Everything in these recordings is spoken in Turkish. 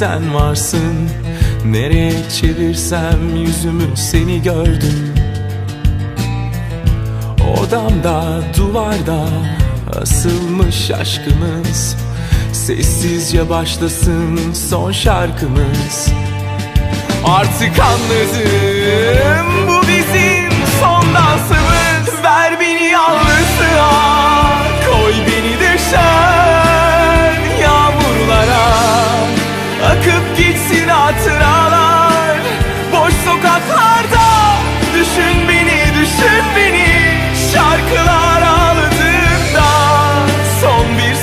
sen varsın. Nereye çevirsem yüzümü seni gördüm. Odamda duvarda asılmış aşkımız. Sessizce başlasın son şarkımız. Artık anladım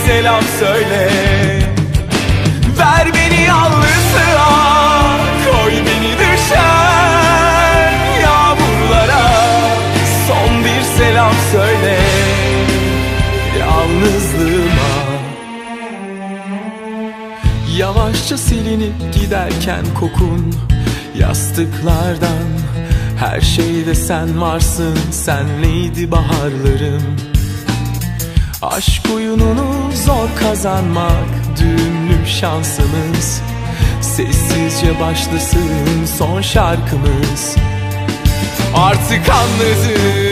selam söyle. Ver beni yalnızlığa Koy beni düşen yağmurlara. Son bir selam söyle Yalnızlığıma. Yavaşça silinip giderken kokun Yastıklardan. Her şeyde sen varsın Senleydi baharlarım Aşk oyununu zor kazanmak Düğümlü şansımız. Sessizce başlasın son şarkımız. Artık anladım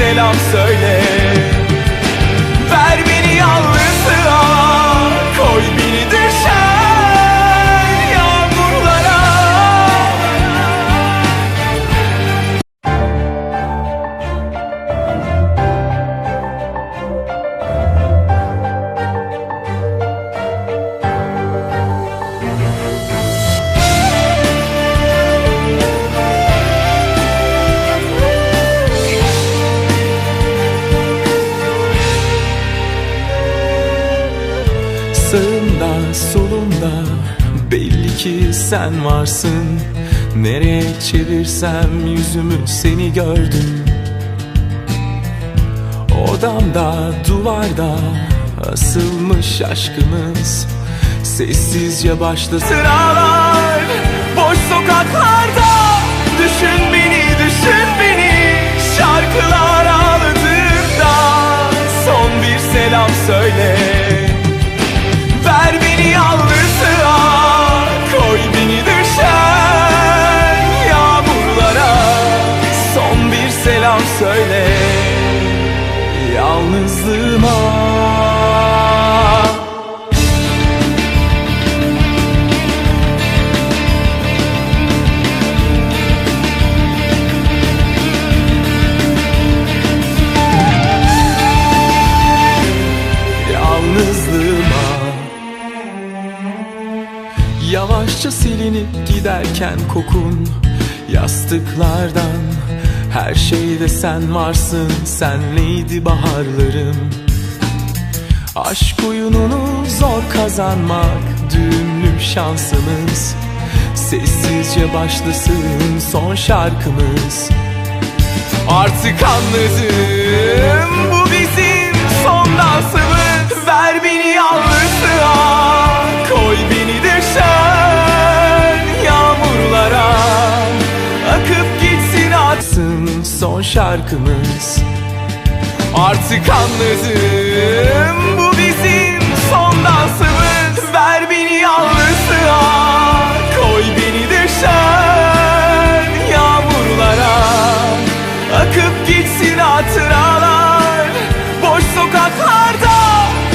selam söyle ki sen varsın. Nereye çevirsem yüzümü seni gördüm. Odamda duvarda asılmış aşkımız. Sessizce başlasın Sıralar boş sokaklarda. Düşün beni düşün beni Şarkılar ağladığında. Son bir selam söyle Uyurken kokun yastıklardan. Her şeyde sen varsın senleydi baharlarım Aşk oyununu zor kazanmak düğümlü şansımız. Sessizce başlasın son şarkımız. Artık anladım şarkımız. Artık anladım bu bizim son dansımız. Ver beni yalnızlığa koy beni de sen Yağmurlara. Akıp gitsin hatıralar Boş sokaklarda.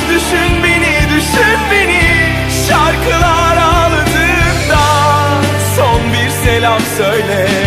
Düşün beni düşün beni Şarkılar ağladığımda son bir selam söyle.